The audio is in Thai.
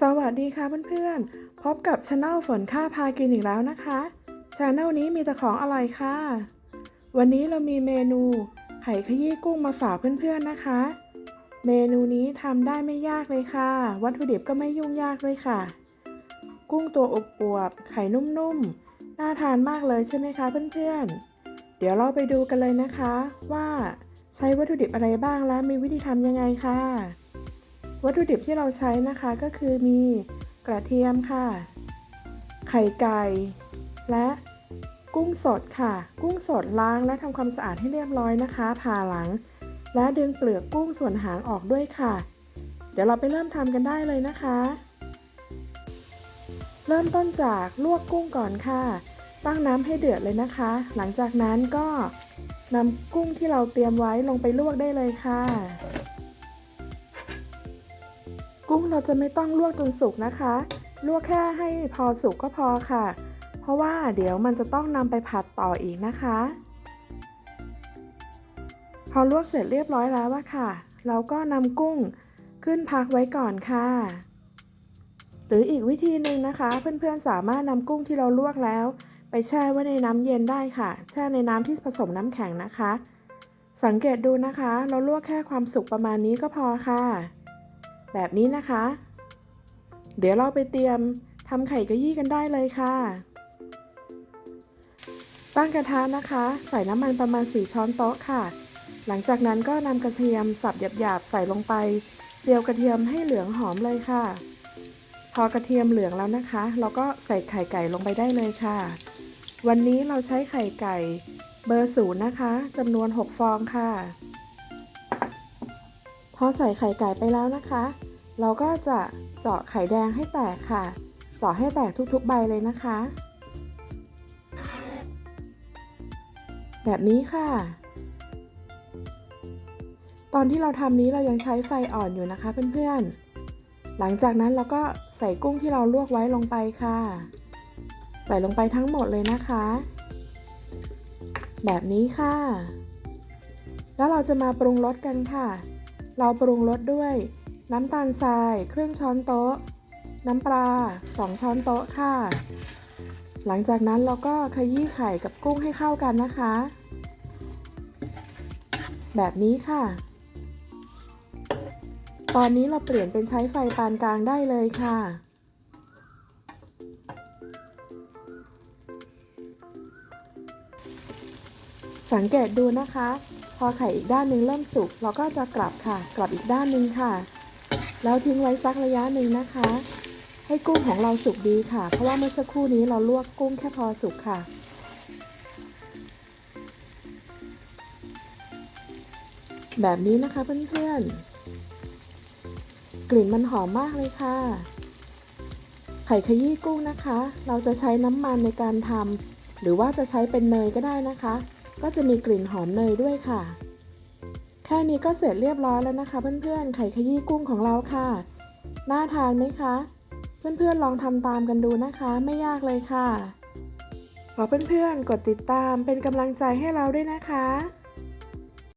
สวัสดีค่ะเพื่อนๆ พบกับช anel ฝนค่าพากินอีกแล้วนะคะช anel นี้มีแต่ของอร่อยค่ะ วันนี้เรามีเมนูไข่ขยี้กุ้งมาฝากเพื่อนๆนะคะ เมนูนี้ทำได้ไม่ยากเลยค่ะ วัตถุดิบก็ไม่ยุ่งยากด้วยค่ะ กุ้งตัวอบอวบไข่นุ่มๆ น่าทานมากเลยใช่ไหมคะเพื่อนๆ เดี๋ยวเราไปดูกันเลยนะคะ ว่าใช้วัตถุดิบอะไรบ้างและมีวิธีทำยังไงค่ะ วัตถุดิบที่เราใช้นะคะก็คือมีกระเทียมค่ะ ไข่ไก่ และกุ้งสดค่ะ กุ้งสดล้างและทำความสะอาดให้เรียบร้อยนะคะผ่าหลัง และดึงเปลือกกุ้งส่วนหางออกด้วยค่ะ เดี๋ยวเราไปเริ่มทำกันได้เลยนะคะ เริ่มต้นจากลวกกุ้งก่อนค่ะ ตั้งน้ำให้เดือดเลยนะคะ หลังจากนั้นก็นำกุ้งที่เราเตรียมไว้ลงไปลวกได้เลยค่ะ กุ้งเราจะไม่ต้องลวกจนสุกนะคะ ลวกแค่ให้พอสุกก็พอค่ะ เพราะว่าเดี๋ยวมันจะต้องนำไปผัดต่ออีกนะคะ พอลวกเสร็จเรียบร้อยแล้วว่าค่ะ เราก็นำกุ้งขึ้นพักไว้ก่อนค่ะ หรืออีกวิธีหนึ่งนะคะ เพื่อนๆสามารถนำกุ้งที่เราลวกแล้ว ไปแช่ไว้ในน้ำเย็นได้ค่ะ แช่ในน้ำที่ผสมน้ำแข็งนะคะ สังเกตดูนะคะ เราลวกแค่ความสุกประมาณนี้ก็พอค่ะ แบบนี้นะคะ เดี๋ยวเราไปเตรียมทำไข่กระยี่กันได้เลยค่ะ ตั้งกระทะนะคะ ใส่น้ำมันประมาณ 4 ช้อนโต๊ะค่ะ หลังจากนั้นก็นำกระเทียมสับหยาบๆใส่ลงไป เจียวกระเทียมให้เหลืองหอมเลยค่ะ พอกระเทียมเหลืองแล้วนะคะ เราก็ใส่ไข่ไก่ลงไปได้เลยค่ะ วันนี้เราใช้ไข่ไก่เบอร์ศูนย์นะคะจำนวน 6 ฟองค่ะ พอใส่ไข่ไก่ไปแล้วนะคะ เราก็จะเจาะไข่แดงให้แตกค่ะ เจาะให้แตกทุกๆใบเลยนะคะ แบบนี้ค่ะ ตอนที่เราทำนี้เรายังใช้ไฟอ่อนอยู่นะคะเพื่อนๆ หลังจากนั้นเราก็ใส่กุ้งที่เราลวกไว้ลงไปค่ะ ใส่ลงไปทั้งหมดเลยนะคะ แบบนี้ค่ะ แล้วเราจะมาปรุงรสกันค่ะ เราปรุงรสด้วย น้ำตาลทรายครึ่งช้อนโต๊ะ น้ำปลา 2 ช้อนโต๊ะค่ะ หลังจากนั้นเราก็ขยี้ไข่กับกุ้งให้เข้ากันนะคะ แบบนี้ค่ะ ตอนนี้เราเปลี่ยนเป็นใช้ไฟปานกลางได้เลยค่ะสังเกตดูนะคะ พอไข่อีกด้านหนึ่งเริ่มสุกเราก็จะกลับค่ะ กลับอีกด้านหนึ่งค่ะ แล้วทิ้งไว้สักระยะหนึ่งนะคะ ให้กุ้งของเราสุกดีค่ะ เพราะว่าเมื่อสักครู่นี้เราลวกกุ้งแค่พอสุกค่ะแบบนี้นะคะเพื่อนๆ กลิ่นมันหอมมากเลยค่ะ ไข่ขยี้กุ้งนะคะ เราจะใช้น้ำมันในการทำหรือว่าจะใช้เป็นเนยก็ได้นะคะ ก็จะมีกลิ่นหอมเนยด้วยค่ะ แค่นี้ก็เสร็จเรียบร้อยแล้วนะคะ เพื่อนๆ ไข่ขยี้กุ้งของเราค่ะ น่าทานไหมคะ เพื่อนๆ ลองทำตามกันดูนะคะ ไม่ยากเลยค่ะ ขอเพื่อนๆ กดติดตามเป็นกำลังใจให้เราด้วยนะคะ